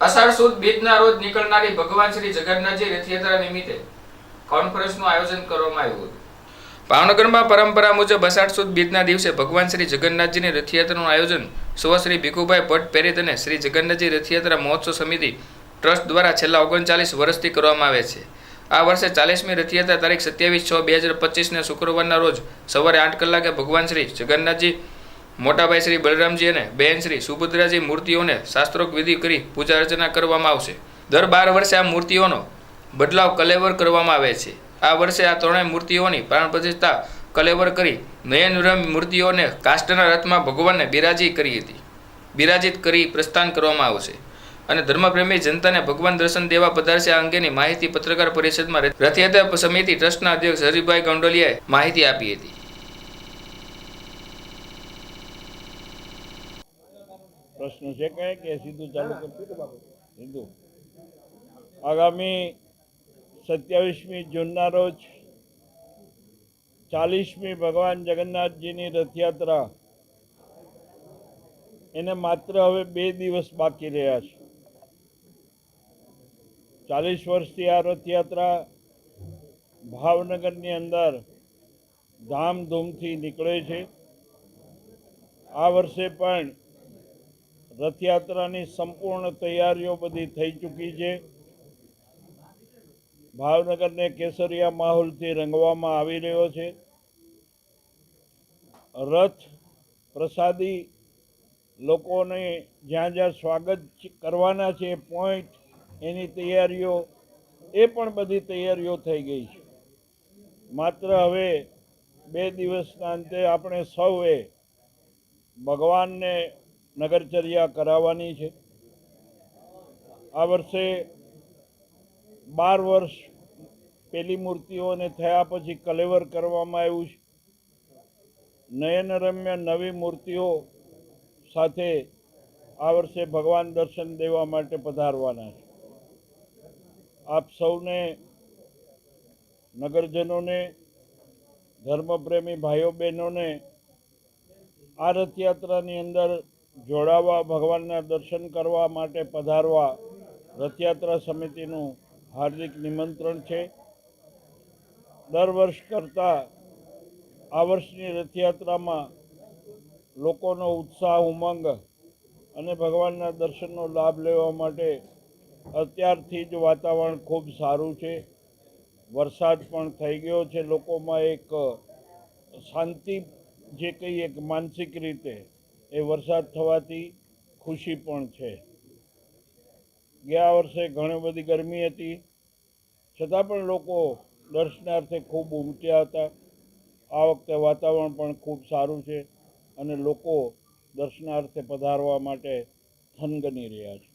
અષાઢ સુદ બીજના રોજ નીકળનારી ભગવાન શ્રી જગન્નાથજી રથયાત્રા નિમિત્તે કોન્ફરન્સનું આયોજન કરવામાં આવ્યું હતું. ભાવનગરમાં પરંપરા મુજબ અષાઢ સુદ બીજના દિવસે ભગવાન શ્રી જગન્નાથજીની રથયાત્રાનું આયોજન સુવા શ્રી ભીખુભાઈ ભટ્ટ પેરિત અને શ્રી જગન્નાથજી રથયાત્રા મહોત્સવ સમિતિ ટ્રસ્ટ દ્વારા છેલ્લા ઓગણચાલીસ વર્ષથી કરવામાં આવે છે. આ વર્ષે ચાલીસમી રથયાત્રા તારીખ સત્યાવીસ છ બે હજાર પચીસને શુક્રવારના રોજ સવારે આઠ કલાકે ભગવાન શ્રી જગન્નાથજી મોટાભાઈ શ્રી બલરામજી અને બહેન શ્રી સુભદ્રાજી મૂર્તિઓને શાસ્ત્રોક વિધિ કરી પૂજા અર્ચના કરવામાં આવશે. દર બાર વર્ષે આ મૂર્તિઓનો બદલાવ કલેવર કરવામાં આવે છે. આ વર્ષે આ ત્રણેય મૂર્તિઓની પ્રાણ પ્રતિષ્ઠા કલેવર કરી નયનરમ મૂર્તિઓને કાષ્ટના રથમાં ભગવાનને બિરાજી કરી હતી. બિરાજિત કરી પ્રસ્થાન કરવામાં આવશે. અને ધર્મપ્રેમી જનતાને ભગવાન દર્શન દેવા પધારશે આ અંગેની માહિતી પત્રકાર પરિષદમાં રથયાત્રા સમિતિ ટ્રસ્ટના અધ્યક્ષ હરિભાઈ ગંડોલિયાએ માહિતી આપી હતી. પ્રશ્ન છે કઈ કે સીધું ચાલુ સીધું. આગામી સત્યાવીસમી જૂનના રોજ ચાલીસમી ભગવાન જગન્નાથજીની રથયાત્રા. એને માત્ર હવે બે દિવસ બાકી રહ્યા છે. ચાલીસ વર્ષથી આ રથયાત્રા ભાવનગરની અંદર ધામધૂમથી નીકળે છે. આ વર્ષે પણ રથયાત્રાની સંપૂર્ણ તૈયારીઓ બધી થઈ ચૂકી છે. ભાવનગરને કેસરિયા માહોલથી રંગવામાં આવી રહ્યો છે. રથ પ્રસાદી લોકોને જ્યાં જ્યાં સ્વાગત કરવાના છે, પોઈન્ટ, એની તૈયારીઓ, એ પણ બધી તૈયારીઓ થઈ ગઈ છે. માત્ર હવે બે દિવસના અંતે આપણે સૌએ ભગવાનને નગરચર્યા કરાવવાની છે. આ વર્ષે બાર વર્ષ પેલી મૂર્તિઓને થયા પછી કલેવર કરવામાં આવ્યું છે. નયનરમ્ય નવી મૂર્તિઓ સાથે આ વર્ષે ભગવાન દર્શન દેવા માટે પધારવાના છે. આપ સૌને, નગરજનોને, ધર્મપ્રેમી ભાઈઓ બહેનોને આ રથયાત્રાની અંદર જોડાવા, ભગવાનના દર્શન કરવા માટે પધારવા રથયાત્રા સમિતિનું હાર્દિક નિમંત્રણ છે. દર વર્ષ કરતાં આ વર્ષની રથયાત્રામાં લોકોનો ઉત્સાહ, ઉમંગ અને ભગવાનના દર્શનનો લાભ લેવા માટે અત્યારથી જ વાતાવરણ ખૂબ સારું છે. વરસાદ પણ થઈ ગયો છે. લોકોમાં એક શાંતિ જે કહીએ એક માનસિક રીતે એ વરસાદ થવાથી ખુશી પણ છે. ગયા વર્ષે ઘણી બધી ગરમી હતી. છતાં પણ લોકો દર્શનાર્થે ખૂબ ઉમટ્યા હતા. આ વખતે વાતાવરણ પણ ખૂબ સારું છે અને લોકો દર્શનાર્થે પધારવા માટે થનગની રહ્યા છે.